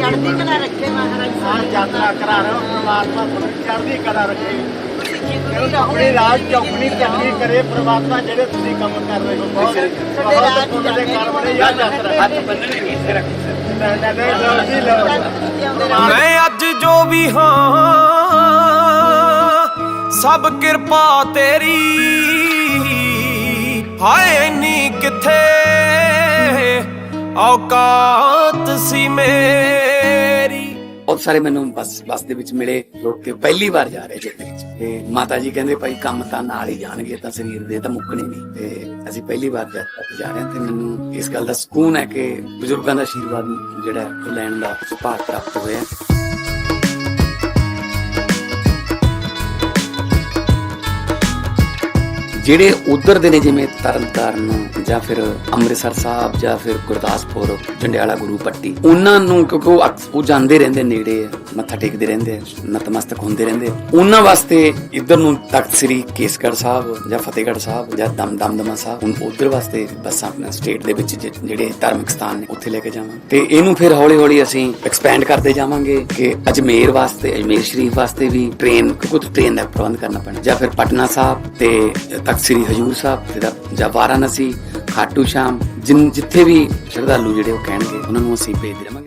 ਚੜ੍ਹਦੀ ਕਲਾ ਰੱਖੇ ਮਹਾਰਾਜ ਸਾਡੀ ਯਾਤਰਾ ਕਰਾ ਰਹੇ ਹੋ ਪ੍ਰਮਾਤਮਾ ਤੁਹਾਨੂੰ ਚੜ੍ਹਦੀ ਕਲਾ ਰੱਖੇ। ਆਪਣੀ ਰਾਜ ਚੌਕਣੀ ਚੰਗੀ ਕਰੇ ਪ੍ਰਮਾਤਮਾ ਜਿਹੜੇ ਤੁਸੀਂ ਕੰਮ ਕਰ ਰਹੇ ਹੋ ਬਹੁਤ ਤੁਹਾਡੇ ਬਹੁਤ ਰਾਜ ਪੁੰਨ ਦੇ ਜਾਂਦੇ ਕਰ ਬਣੇ ਨੇ ਯਾ ਯਾਤਰਾ ਹੱਥ ਬੰਨਣ ਕੀ ਸੇ ਰੱਖ। ਲੈ ਲੈ ਲੈ ਲਓ ਜੀ ਲਓ। ਜਿਉਂਦੇ ਰਹੋ। ਮੈਂ ਅੱਜ ਜੋ ਵੀ ਹਾਂ ਸਭ ਕਿਰਪਾ ਤੇਰੀ। ਹਾਏ ਇੰਨੀ ਕਿੱਥੇ ਔਕਾਤ ਸੀ ਮੇਰੀ। ਬਹੁਤ ਸਾਰੇ ਮੈਨੂੰ ਬੱਸ ਬੱਸ ਦੇ ਵਿੱਚ ਮਿਲੇ ਲੋਕ ਕਿ ਪਹਿਲੀ ਵਾਰ ਜਾ ਰਹੇ ਜ਼ਿੰਦਗੀ ਤੇ ਮਾਤਾ ਜੀ ਕਹਿੰਦੇ ਭਾਈ ਕੰਮ ਤਾਂ ਨਾਲ ਹੀ ਜਾਣਗੇ, ਤਾਂ ਸਰੀਰ ਦੇ ਤਾਂ ਮੁੱਕਣੇ ਨਹੀਂ। ਤੇ ਅਸੀਂ ਪਹਿਲੀ ਵਾਰ ਜਾ ਰਹੇ ਹਾਂ ਤੇ ਮੈਨੂੰ ਇਸ ਗੱਲ ਦਾ ਸਕੂਨ ਹੈ ਕਿ ਬਜ਼ੁਰਗਾਂ ਦਾ ਆਸ਼ੀਰਵਾਦ ਜਿਹੜਾ ਲੈਣ ਦਾ ਸੁਭਾਗ ਪ੍ਰਾਪਤ ਹੋਇਆ। ਜਿਹੜੇ ਉਧਰ ਦੇ ਨੇ ਜਿਵੇਂ ਤਰਨਤਾਰਨ ਜਾਂ ਫਿਰ ਅੰਮ੍ਰਿਤਸਰ ਸਾਹਿਬ ਜਾਂ ਫਿਰ ਗੁਰਦਾਸਪੁਰ ਜੰਡਿਆਲਾ ਗੁਰੂ ਪੱਟੀ ਉਹਨਾਂ ਨੂੰ ਕਿਉਂਕਿ ਉਹ ਅਕਸ- ਉਹ ਜਾਂਦੇ ਰਹਿੰਦੇ ਨੇੜੇ ਆ, ਮੱਥਾ ਟੇਕਦੇ ਰਹਿੰਦੇ ਆ, ਨਤਮਸਤਕ ਹੁੰਦੇ ਰਹਿੰਦੇ ਆ। ਉਹਨਾਂ ਵਾਸਤੇ ਇੱਧਰ ਨੂੰ ਤਖਤ ਸ੍ਰੀ ਕੇਸਗੜ੍ਹ ਸਾਹਿਬ ਜਾਂ ਫਤਿਹਗੜ੍ਹ ਸਾਹਿਬ ਜਾਂ ਦਮ ਦਮਦਮਾ ਸਾਹਿਬ ਹੁਣ ਉਧਰ ਵਾਸਤੇ ਬੱਸਾਂ ਆਪਣਾ ਸਟੇਟ ਦੇ ਵਿੱਚ ਜਿ- ਜਿਹੜੇ ਧਾਰਮਿਕ ਸਥਾਨ ਨੇ ਉੱਥੇ ਲੈ ਕੇ ਜਾਵਾਂ ਤੇ ਇਹਨੂੰ ਫਿਰ ਹੌਲੀ ਹੌਲੀ ਅਸੀਂ ਐਕਸਪੈਂਡ ਕਰਦੇ ਜਾਵਾਂਗੇ ਕਿ ਅਜਮੇਰ ਵਾਸਤੇ ਅਜਮੇਰ ਸ਼ਰੀਫ ਵਾਸਤੇ ਵੀ ਟ੍ਰੇਨ ਕਿਉਂਕਿ ਟ੍ਰੇਨ ਦਾ ਪ੍ਰਬੰਧ ਕਰਨਾ ਪੈਣਾ ਜਾਂ ਫਿਰ ਪਟਨਾ ਸਾਹਿਬ ਤੇ ਤਖਤ ਸ੍ਰੀ ਹਜੂਰ ਸਾਹਿਬ ਤੇ ਜਾਂ ਵਾਰਾਣਸੀ ਖਾਟੂ ਸ਼ਾਮ, ਜਿਨ ਜਿੱਥੇ ਵੀ ਸ਼ਰਧਾਲੂ ਜਿਹੜੇ ਉਹ ਕਹਿਣਗੇ, ਉਹਨਾਂ ਨੂੰ ਅਸੀਂ ਭੇਜ ਦੇਵਾਂਗੇ